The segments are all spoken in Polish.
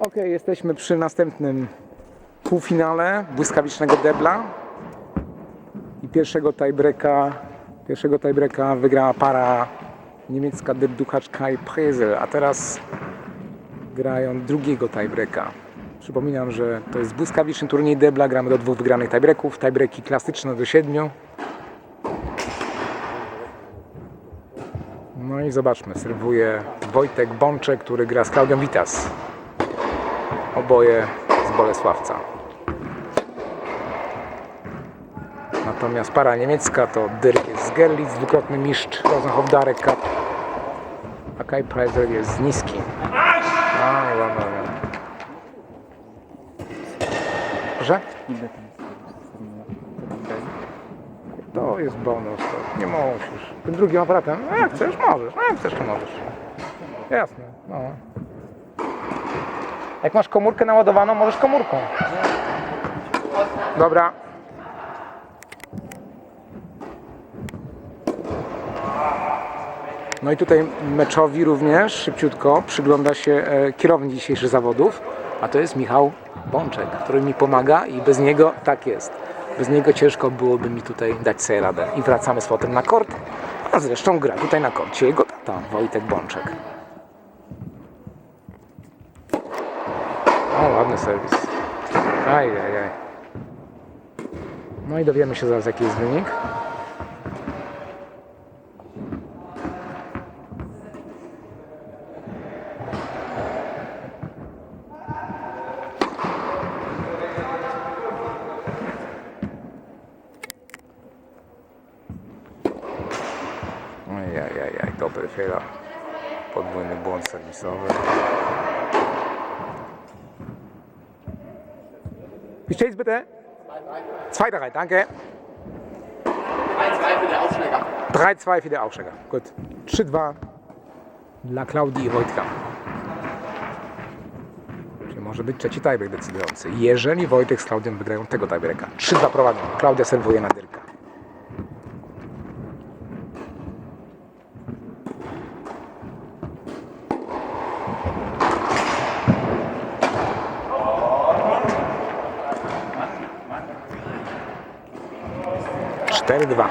Ok, jesteśmy przy następnym półfinale błyskawicznego debla. I pierwszego tiebreaka, pierwszego tiebreaka wygrała para niemiecka Derduchacz Kai Prezel, a teraz grają drugiego tiebreaka. Przypominam, że to jest błyskawiczny turniej debla, gramy do dwóch wygranych tiebreaków, tiebreaki klasyczne do siedmiu. No i zobaczmy, serwuje Wojtek Bączek, który gra z Klaudią Witas. Oboje z Bolesławca. Natomiast para niemiecka to Dirk jest z Gerlitz, dwukrotny mistrz Rosenhof Darek Cup. A Kai Preiser jest z Niski. A, no, no, no. Proszę? To jest bonus, to nie musisz. Tym drugim aparatem, no jak chcesz, możesz, no jak chcesz, to możesz. Jasne, no. Jak masz komórkę naładowaną, możesz komórką. Dobra. No i tutaj meczowi również szybciutko przygląda się e, kierownik dzisiejszych zawodów, a to jest Michał Bączek, który mi pomaga i bez niego tak jest. Bez niego ciężko byłoby mi tutaj dać sobie radę. I wracamy z fotem na kort, a zresztą gra tutaj na korcie jego tata, Wojtek Bączek. O, ładny serwis. Aj, aj. No i dowiemy się zaraz jaki jest wynik. Ajajajaj, dobry chwila. Podwójny błąd serwisowy. Wie steht's bitte? 2-3, danke. 1-2 für den Aufschläger. 3-2 für den Aufsteiger. Gut. 3-2 dla Klaudii Wojtka. Czyli może być trzeci tiebreak decydujący. Jeżeli Wojtek z Klaudią wygrają tego tiebreaka. 3-2 prowadzą. Klaudia serwuje na dyrka. Cztery dwa.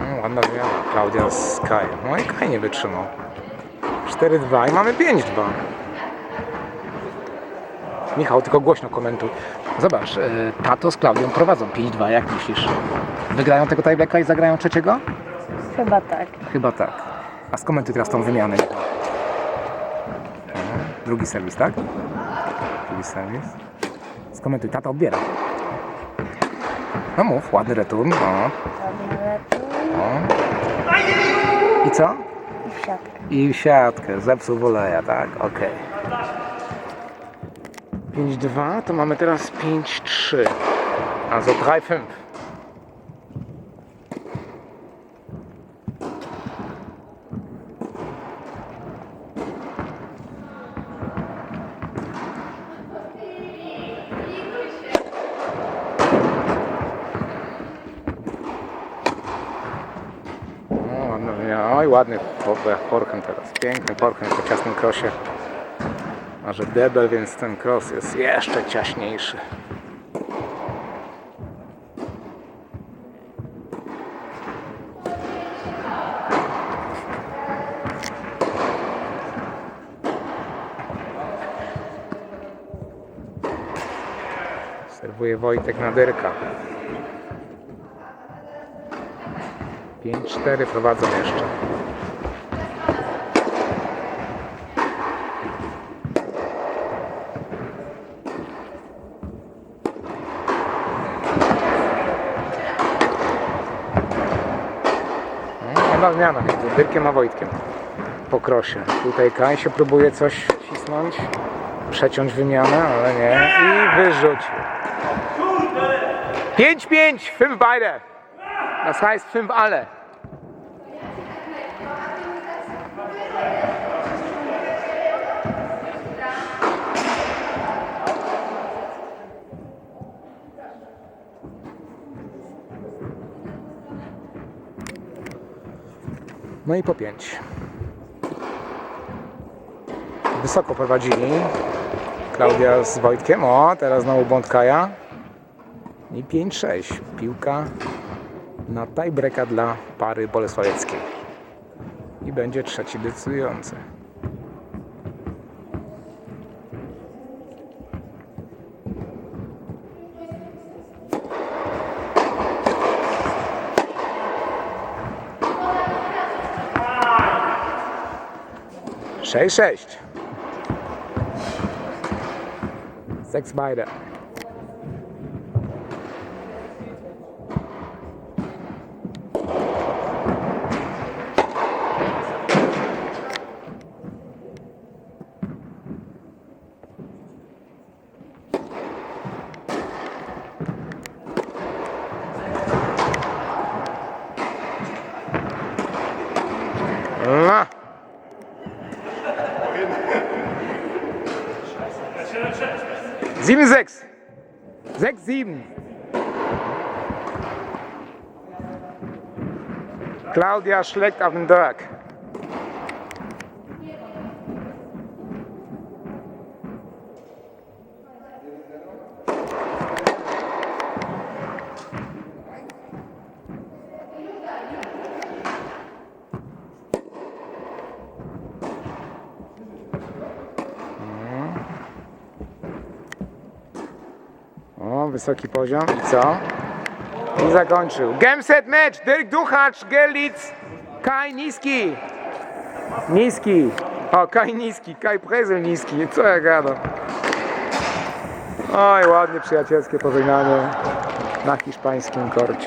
No, ładna zmiana. Klaudia z Kaj. No i Kaj nie wytrzymał. 4-2 i mamy 5-2. Michał, tylko głośno komentuj. Zobacz, e, Tato z Klaudią prowadzą 5-2, jak myślisz? Wygrają tego tiebreaka i zagrają trzeciego? Chyba tak. Chyba tak. A skomentuj teraz tą wymianę. Drugi serwis, tak? Drugi serwis. Skomentuj, tata odbiera. No mów, ładny return. O, Ładny retur o. I co? i w siatkę. I w siatkę, zepsuł woleja, tak? Okej. 5-2, to mamy teraz 5-3. Also 3-5. No, ładny wymiar. Oj, ładny forehand teraz. Piękny forehand po ciasnym krosie. A że debel, więc ten cross jest jeszcze ciaśniejszy. Serwuje Wojtek na dyrka. 5-4 prowadzą jeszcze. Chyba zmiana między Dyrkiem a Wojtkiem po krosie. Tutaj Kaj się próbuje coś cisnąć, przeciąć wymianę, ale nie. I wyrzucił. 5-5, 5 beide. Das heißt 5 alle. No i po 5. Wysoko prowadzili. Klaudia z Wojtkiem. O, teraz znowu błąd Kaja. I 5-6. Piłka na tiebreaka dla pary bolesławieckiej. I będzie trzeci decydujący. Sześć, sześć. Sechs Sieben, sechs. Sechs, sieben. Claudia schlägt auf den Dirk. Wysoki poziom. I co? I zakończył. Game set match. Dirk Duchacz, Gerlitz, Kaj Niski. Niski. O, Kaj Niski, Kaj Prezel Niski. Co ja gadam? Oj, ładnie przyjacielskie pożegnanie na hiszpańskim korcie.